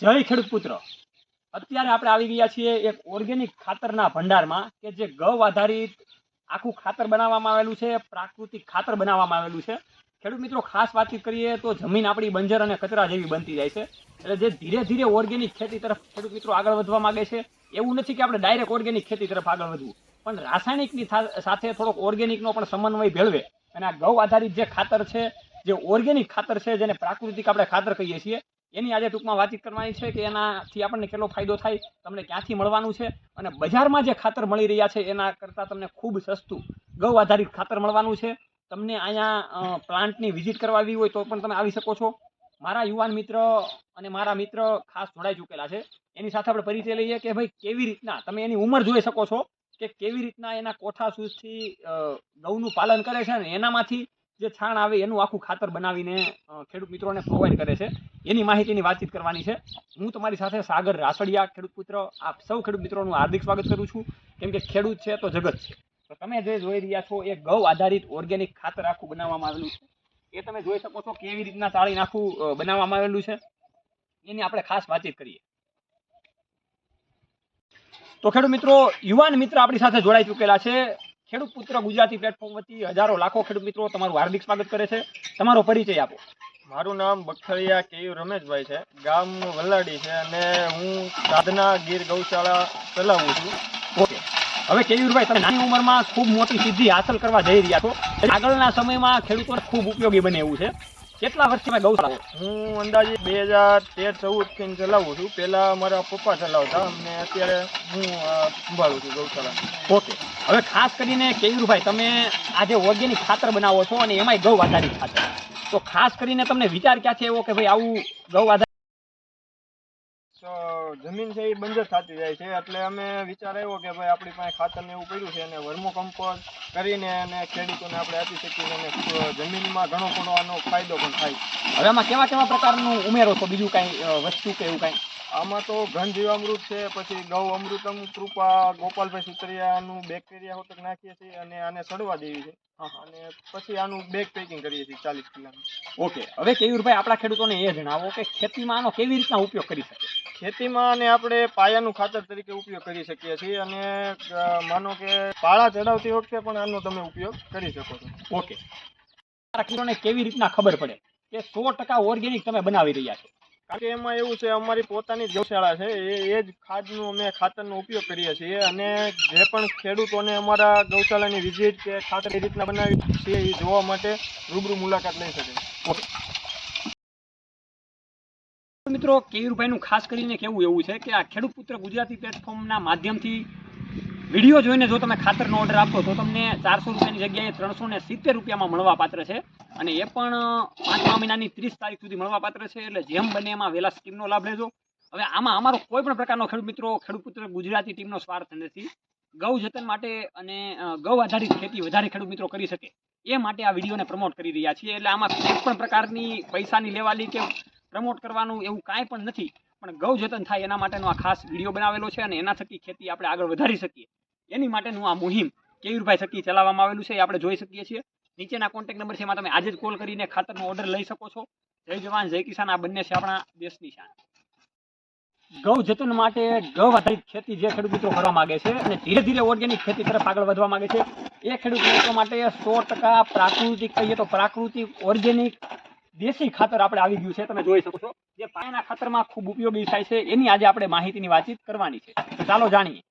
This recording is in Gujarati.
જય ખેડૂત પુત્ર અત્યારે આપણે આવી ગયા છીએ એક ઓર્ગેનિક ખાતરના ભંડારમાં કે જે ગૌ આધારિત આખું ખાતર બનાવવામાં આવેલું છે, પ્રાકૃતિક ખાતર બનાવવામાં આવેલું છે. ખેડૂત મિત્રો, ખાસ વાતચીત કરીએ તો જમીન આપણી બંજર અને કચરા જેવી બનતી જાય છે. એટલે જે ધીરે ધીરે ઓર્ગેનિક ખેતી તરફ ખેડૂત મિત્રો આગળ વધવા માંગે છે, એવું નથી કે આપણે ડાયરેક્ટ ઓર્ગેનિક ખેતી તરફ આગળ વધવું. પણ રાસાયણિકની સાથે થોડોક ઓર્ગેનિકનો પણ સમન્વય ભેળવે. અને આ ગૌ આધારિત જે ખાતર છે, જે ઓર્ગેનિક ખાતર છે, જેને પ્રાકૃતિક આપણે ખાતર કહીએ છીએ એની આજે ટૂંકમાં વાતચીત કરવાની છે કે એનાથી આપણને કેટલો ફાયદો થાય, તમને ક્યાંથી મળવાનું છે અને બજારમાં જે ખાતર મળી રહ્યા છે એના કરતાં તમને ખૂબ સસ્તું, ગૌ આધારિત ખાતર મળવાનું છે. તમને અહીંયા પ્લાન્ટની વિઝિટ કરવાની હોય તો પણ તમે આવી શકો છો. મારા યુવાન મિત્ર અને મારા મિત્ર ખાસ જોડાઈ ચૂકેલા છે. એની સાથે આપણે પરિચય લઈએ કે ભાઈ કેવી રીતના, તમે એની ઉંમર જોઈ શકો છો કે કેવી રીતના એના કોઠા સૂઝથી ગૌનું પાલન કરે છે અને એનામાંથી જે છાણ આવે એનું આખું ખાતર બનાવીને ખેડૂત મિત્રોને પ્રોવાઈડ કરે છે. એની માહિતીની વાતચીત કરવાની છે. હું તમારી સાથે સાગર રાસડિયા, ખેડૂત પુત્ર, આપ સૌ ખેડૂત મિત્રોનું હાર્દિક સ્વાગત કરું છું. કેમ કે ખેડૂત છે તો જગત છે. તો તમે જે જોઈ રહ્યા છો એ ગૌ આધારિત ઓર્ગેનિક ખાતર આખું બનાવવામાં આવેલું છે. એ તમે જોઈ શકો છો કેવી રીતના ચાળીને આખું બનાવવામાં આવેલું છે. એની આપણે ખાસ વાતચીત કરીએ. તો ખેડૂત મિત્રો, યુવાન મિત્ર આપણી સાથે જોડાઈ ચૂકેલા છે. ખેડૂત પુત્ર ગુજરાતી પ્લેટફોર્મ વતી હજારો લાખો ખેડૂત મિત્રો તમારું હાર્દિક સ્વાગત કરે છે. તમારો પરિચય આપો. મારું નામ બખરિયા કેયુ રમેશભાઈ છે. ગામ વલ્લાડી છે અને હું સાધના ગીર ગૌશાળા ચલાવું છું. ઓકે. હવે કેયુરભાઈ તમે નાની ઉંમરમાં ખૂબ મોટી સિદ્ધિ હાંસલ કરવા જઈ રહ્યા છો. આગળના સમયમાં ખેડૂતોને ખૂબ ઉપયોગી બને એવું છે. કેટલા વર્ષથી ગૌશાળા હું અંદાજે બે હજાર તેર ચૌદથી ચલાવું છું. પહેલા મારા પપ્પા ચલાવતા અને અત્યારે હું સંભાળું છું ગૌશાળા ઓકે. હવે ખાસ કરીને કેયુરભાઈ તમે આજે ઓર્ગેનિક ખાતર બનાવો છો અને એમાંય ગૌ આધારિત ખાતર. તો ખાસ કરીને તમને વિચાર ક્યાંથી એવો કે ભાઈ આવું ગૌ આધારિત જમીન છે એ બંજર થતી જાય છે. એટલે અમે વિચાર આવ્યો કે ભાઈ આપણી પાસે ખાતર ને એવું પડ્યું છે અને વર્મો કમ્પોઝ કરીને અને ખેડૂતોને આપણે આપી શકીએ અને જમીનમાં ઘણો ઘણો આનો ફાયદો પણ થાય. હવે આમાં કેવા કેવા પ્રકારનું ઉમેરો છો? બીજું કાંઈ વસ્તુ કે એવું કાંઈ? આમાં તો ઘન જીવામૃત છે પછી ગૌ અમૃતમ કૃપા ગોપાલભાઈ સુતરિયાનું બેક્ટેરિયા હોટક નાખીએ છીએ અને આને સડવા દેવી છે. અને પછી આનું બેગ પેકિંગ કરીએ છીએ ચાલીસ કિલોનું. ઓકે. હવે કેયુરભાઈ આપણા ખેડૂતોને એ જણાવો કે ખેતીમાં આનો કેવી રીતના ઉપયોગ કરી શકે? ખેતીમાં અને આપણે પાયાનું ખાતર તરીકે ઉપયોગ કરી શકીએ છીએ અને માનો કે પાળા ચડાવતી વખતે પણ આનો તમે ઉપયોગ કરી શકો છો. ઓકે. મારા ખેડૂતોને કેવી રીતના ખબર પડે કે સો ટકા ઓર્ગેનિક તમે બનાવી રહ્યા છો? કારણ એમાં એવું છે, અમારી પોતાની ગૌશાળા છે, એ એ જ ખાદનું અમે ખાતરનો ઉપયોગ કરીએ છીએ અને જે પણ ખેડૂતોને અમારા ગૌશાળાની વિઝિટ કે ખાતર એ રીતના બનાવી છીએ એ જોવા માટે રૂબરૂ મુલાકાત લઈ શકે. મિત્રો, કેયુરભાઈનું ખાસ કરીને કેવું એવું છે કે આ ખેડૂત પુત્ર ગુજરાતી પ્લેટફોર્મના માધ્યમથી વીડિયો જોઈને જો તમે ખાતરનો ઓર્ડર આપો તો તમને ચારસો રૂપિયાની જગ્યાએ ત્રણસો ને સિત્તેર રૂપિયામાં મળવા પાત્ર છે. અને એ પણ પાંચમા મહિનાની ત્રીસ તારીખ સુધી મળવા પાત્ર છે, એટલે જેમ બને એમાં વહેલા સ્કીમનો લાભ લેજો. હવે આમાં અમારો કોઈ પણ પ્રકારનો ખેડૂત મિત્રો ખેડૂત પુત્ર ગુજરાતી ટીમનો સ્વાર્થ નથી. ગૌ જતન માટે અને ગૌ આધારિત ખેતી વધારે ખેડૂત મિત્રો કરી શકે. એ માટે આ વિડીયોને પ્રમોટ કરી રહ્યા છીએ. એટલે આમાં કોઈ પણ પ્રકારની પૈસાની લેવાલી કે પ્રમોટ કરવાનું એવું કાંઈ પણ નથી. પણ ગૌ જતન થાય એના માટેનો આ ખાસ વીડિયો બનાવેલો છે અને એના થકી ખેતી આપણે આગળ વધારી શકીએ. એની માટેનું આ મુહિમ કેયુરભાઈ થકી ચલાવવામાં આવેલું છે એ આપણે જોઈ શકીએ છીએ. નીચેના કોન્ટેક્ટ નંબર છે એમાં તમે આજે જ કોલ કરીને ખાતરનો ઓર્ડર લઈ શકો છો. જય જવાન, જય કિસાન, આ બંને છે આપણા દેશની શાન ગૌ જતન માટે ગૌ આધારિત ખેતી જે ખેડૂત મિત્રો કરવા માંગે છે અને ધીરે ધીરે ઓર્ગેનિક ખેતી તરફ આગળ વધવા માંગે છે, એ ખેડૂત મિત્રો માટે સો ટકા પ્રાકૃતિક કહીએ તો પ્રાકૃતિક ઓર્ગેનિક દેશી ખાતર આપણે આવી ગયું છે, તમે જોઈ શકો છો. જે પાયાના ખાતરમાં ખૂબ ઉપયોગી થાય છે, એની આજે આપણે માહિતીની વાતચીત કરવાની છે. ચાલો જાણીએ.